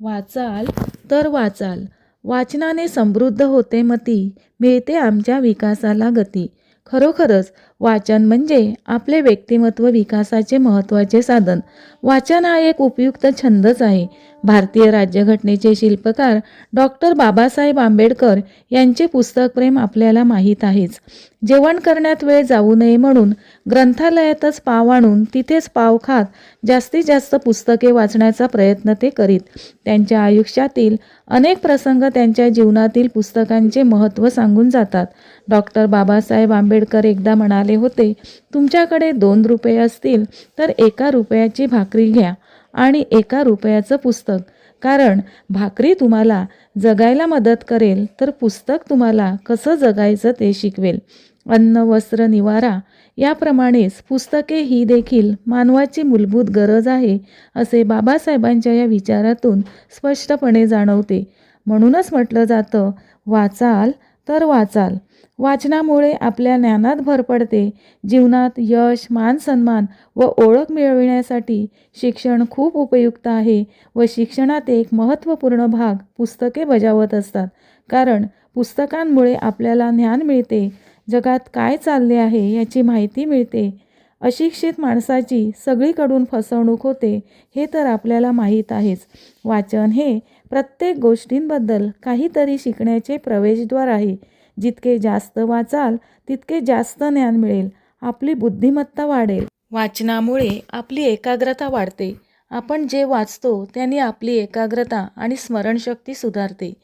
वाचाल तर वाचाल. वाचनाने समृद्ध होते मती मिळते आमच्या विकासाला गती. खरोखरच वाचन म्हणजे आपले व्यक्तिमत्व विकासाचे महत्त्वाचे साधन. वाचन हा एक उपयुक्त छंदच आहे. भारतीय राज्यघटनेचे शिल्पकार डॉक्टर बाबासाहेब आंबेडकर यांचे पुस्तक प्रेम आपल्याला माहीत आहेच. जेवण करण्यात वेळ जाऊ नये म्हणून ग्रंथालयातच पाव आणून तिथेच पाव खात जास्तीत जास्त पुस्तके वाचण्याचा प्रयत्न ते करीत. त्यांच्या आयुष्यातील अनेक प्रसंग त्यांच्या जीवनातील पुस्तकांचे महत्त्व सांगून जातात. डॉक्टर बाबासाहेब आंबेडकर एकदा म्हणाले होते. तुमच्याकडे दोन रुपये असतील तर एका रुपयाची भाकरी घ्या आणि एका रुपयाचं पुस्तक. कारण भाकरी तुम्हाला जगायला मदत करेल तर पुस्तक तुम्हाला कसं जगायचं ते शिकवेल. अन्न वस्त्र निवारा याप्रमाणेच पुस्तके ही देखील मानवाची मूलभूत गरज आहे असे बाबासाहेबांच्या या विचारातून स्पष्टपणे जाणवते. म्हणूनच म्हटलं जातं वाचाल तर वाचाल. वाचनामुळे आपल्या ज्ञानात भर पडते. जीवनात यश मान सन्मान व ओळख मिळविण्यासाठी शिक्षण खूप उपयुक्त आहे व शिक्षणात एक महत्त्वपूर्ण भाग पुस्तके बजावत असतात. कारण पुस्तकांमुळे आपल्याला ज्ञान मिळते जगात काय चालले आहे याची माहिती मिळते. अशिक्षित माणसाची सगळीकडून फसवणूक होते हे तर आपल्याला माहीत आहेच. वाचन हे प्रत्येक गोष्टींबद्दल काहीतरी शिकण्याचे प्रवेशद्वार आहे. जितके जास्त वाचाल तितके जास्त ज्ञान मिळेल. आपली बुद्धिमत्ता वाढेल. वाचनामुळे आपली एकाग्रता वाढते. आपण जे वाचतो त्याने आपली एकाग्रता आणि स्मरणशक्ती सुधारते.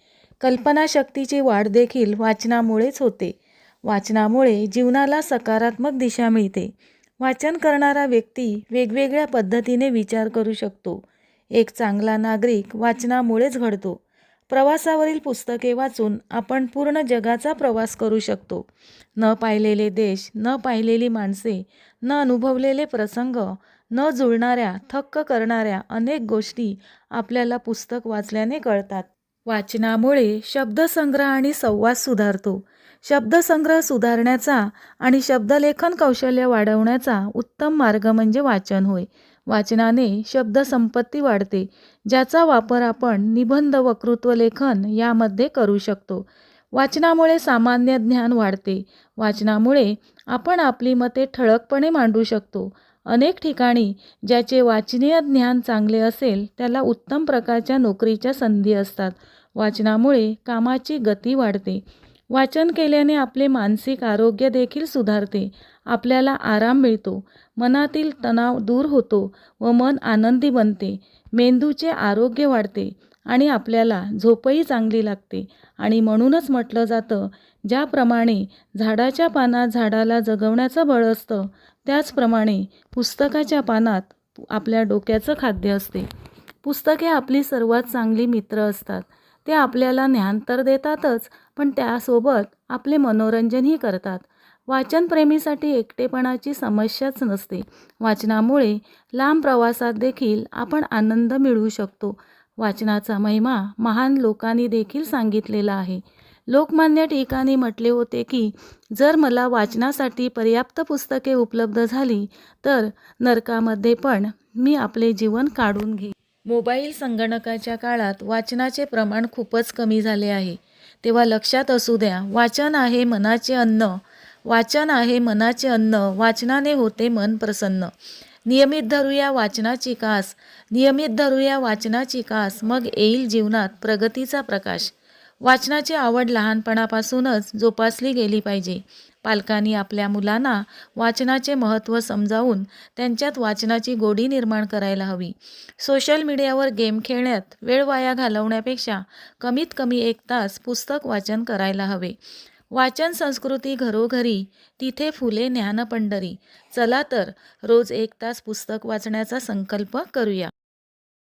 कल्पनाशक्तीची वाढ देखील वाचनामुळेच होते. वाचनामुळे जीवनाला सकारात्मक दिशा मिळते. वाचन करणारा व्यक्ती वेगवेगळ्या पद्धतीने विचार करू शकतो. एक चांगला नागरिक वाचनामुळेच घडतो. प्रवासावरील पुस्तके वाचून आपण पूर्ण जगाचा प्रवास करू शकतो. न पाहिलेले देश न पाहिलेली माणसे न अनुभवलेले प्रसंग न जुळणाऱ्या थक्क करणाऱ्या अनेक गोष्टी आपल्याला पुस्तक वाचल्याने कळतात. वाचनामुळे शब्दसंग्रह आणि संवाद सुधारतो. शब्दसंग्रह सुधारण्याचा आणि शब्दलेखन कौशल्य वाढवण्याचा उत्तम मार्ग म्हणजे वाचन होय. वाचनाने शब्दसंपत्ती वाढते ज्याचा वापर आपण निबंध वक्तृत्व लेखन यामध्ये करू शकतो. वाचनामुळे सामान्य ज्ञान वाढते. वाचनामुळे आपण आपली मते ठळकपणे मांडू शकतो. अनेक ठिकाणी ज्याचे वाचनीय ज्ञान चांगले असेल त्याला उत्तम प्रकारच्या नोकरीच्या संधी असतात. वाचनामुळे कामाची गती वाढते. वाचन केल्याने आपले मानसिक आरोग्य देखील सुधारते. आपल्याला आराम मिळतो. मनातील तणाव दूर होतो व मन आनंदी बनते. मेंदूचे आरोग्य वाढते आणि आपल्याला झोपही चांगली लागते. आणि म्हणूनच म्हटलं जातं ज्याप्रमाणे झाडाच्या पानात झाडाला जगवण्याचं बळ असतं त्याचप्रमाणे पुस्तकाच्या पानात आपल्या डोक्याचं खाद्य असते. पुस्तके आपली सर्वात चांगली मित्र असतात. ते आपल्याला ज्ञान तर देतातच पण त्यासोबत आपले मनोरंजनही करतात. वाचनप्रेमीसाठी एकटेपणाची समस्याच नसते. वाचनामुळे लांब प्रवासात देखील आपण आनंद मिळवू शकतो. वाचनाचा महिमा महान लोकांनी देखील सांगितलेला आहे. लोकमान्य टिळकांनी म्हटले होते की जर मला वाचनासाठी पर्याप्त पुस्तके उपलब्ध झाली तर नरकामध्ये पण मी आपले जीवन काढून घेईन. मोबाईल संगणकाच्या काळात वाचनाचे प्रमाण खूपच कमी झाले आहे. तेव्हा लक्षात असू द्या वाचन आहे मनाचे अन्न. वाचन आहे मनाचे अन्न. वाचनाने होते मन प्रसन्न. नियमित धरूया वाचनाची कास. नियमित धरूया वाचनाची कास. मग येईल जीवनात प्रगतीचा प्रकाश. वाचनाची आवड लहानपणापासूनच जोपासली गेली पाहिजे. पालकांनी आपल्या मुलांना वाचनाचे महत्त्व समजावून त्यांच्यात वाचनाची गोडी निर्माण करायला हवी. सोशल मीडियावर गेम खेळण्यात वेळ वाया घालवण्यापेक्षा कमीत कमी एक तास पुस्तक वाचन करायला हवे. वाचन संस्कृती घरोघरी तिथे फुले ज्ञानपंढरी. चला तर रोज एक तास पुस्तक वाचण्याचा संकल्प करूया.